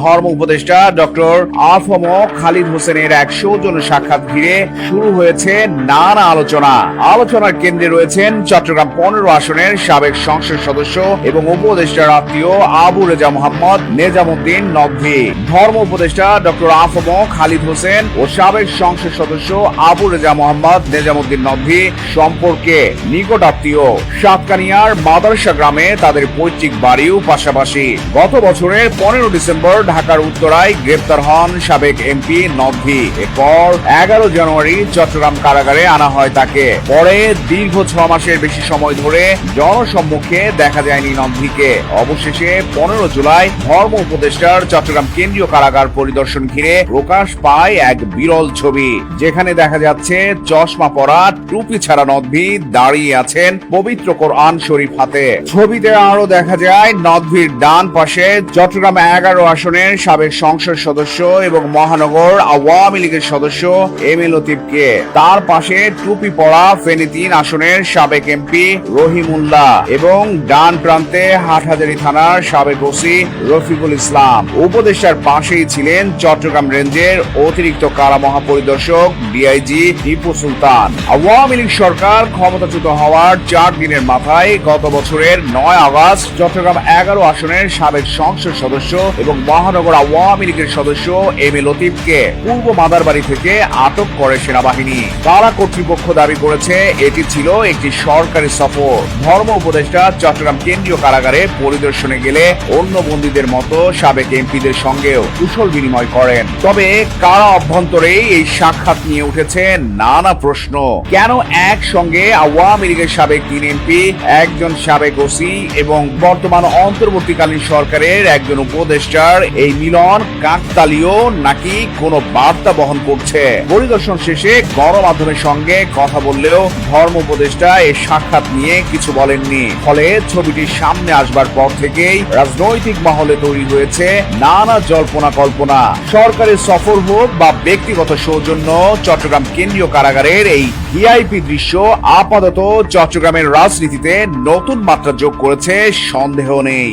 ধর্ম উপদেষ্টা ডক্টর আফম খালিদ হোসেনের এক সৌজন্য সাক্ষাৎ ঘিরে শুরু হয়েছে নানা আলোচনা। আলোচনার কেন্দ্রে রয়েছেন চট্টগ্রাম পনেরো আসনের সাবেক সংসদ সদস্য এবং উপদেষ্টার আত্মীয় আবু রেজা মোহাম্মদ নেজামুদ্দিন নকভি। ধর্ম উপদেষ্টা ডক্টর আফম খালিদ হোসেন ও সাবেক সংসদ সদস্য আবু রেজা মোহাম্মদ নেজামুদ্দিন নকভি সম্পর্কে নিকট আত্মীয়। সাতকানিয়ার মাদারসা গ্রামে তাদের পৈতৃক বাড়িও পাশাপাশি। গত বছরের পনেরো ডিসেম্বর ঢাকার উত্তরায় গ্রেপ্তার হন সাবেক এমপি নকভি এরপর এগারো জানুয়ারি চট্টগ্রাম কারাগারে আনা হয় তাকে। পরে দীর্ঘ ছ মাসের বেশি সময় ধরে জনসম্মুখে দেখা যায়নি নকভিকে অবশেষে পনেরো জুলাই ধর্ম উপদেষ্টার চট্টগ্রাম কেন্দ্রীয় কারাগার পরিদর্শন ঘিরে প্রকাশ পায় এক বিরল ছবি, যেখানে দেখা যাচ্ছে চশমা পরা টুপি ছাড়া নদভি দাঁড়িয়ে আছেন পবিত্র কোরআন শরীফ হাতে। ছবিতে আরও দেখা যায় নদভির ডান পাশে চট্টগ্রাম এগারো আসনের সাবেক সংসদ সদস্য এবং মহানগর আওয়ামী লীগের সদস্য এম এ লতিফকে। তার পাশে টুপি পরা ফেনী তিন আসনের সাবেক এমপি রহিমুল্লাহ এবং ডান প্রান্তে হাটহাজারী থানার সাবেক ওসি রফিকুল ইসলাম। উপদেষ্টার পাশেই ছিলেন চট্টগ্রাম রেঞ্জের অতিরিক্ত কারা মহাপরিদর্শক ডিআইজি টিপু সুলতান। আওয়ামী লীগ সরকার ক্ষমতাচ্যুত হওয়ার চার দিনের মাথায় গত বছরের নয় আগস্ট চট্টগ্রাম এগারো আসনের সাবেক সংসদ সদস্য এবং মহানগর আওয়ামী লীগের সদস্য এম এ লতিফকে পূর্ব মাদারবাড়ি থেকে আটক করে সেনাবাহিনী। কারা কর্তৃপক্ষ দাবি করেছে, এটি ছিল একটি সরকারি সফর। ধর্ম উপদেষ্টা চট্টগ্রাম কেন্দ্রীয় কারাগারে পরিদর্শনে গেলে অন্য বন্দীদের মতো সাবেক এমপিদের সঙ্গেও কুশল বিনিময় করেন। তবে কারা অভ্যন্তরেই এই সাক্ষাৎ নিয়ে উঠেছে নানা প্রশ্ন। কেন একসঙ্গে আওয়ামী লীগের সাবেক তিন এমপি, একজন সাবেক ওসি এবং বর্তমান অন্তর্বর্তীকালীন সরকারের একজন উপদেষ্টার এই মিলন কাকতালীয় নাকি কোনো বার্তা বহন করছে? পরিদর্শন শেষে গণমাধ্যমের সঙ্গে কথা বললেও ধর্ম উপদেষ্টা এই সাক্ষাৎ নিয়ে কিছু বলেননি। ফলে ছবিটি সামনে আসবার পর থেকেই রাজনৈতিক মহলে তৈরি হয়েছে নানা জল্পনা কল্পনা। সরকারের সফর হোক বা ব্যক্তিগত সৌজন্য, চট্টগ্রাম কেন্দ্রীয় কারাগারের এই ভিআইপি দৃশ্য আপাতত চট্টগ্রামের রাজনীতিতে নতুন মাত্রা যোগ করেছে, সন্দেহ নেই।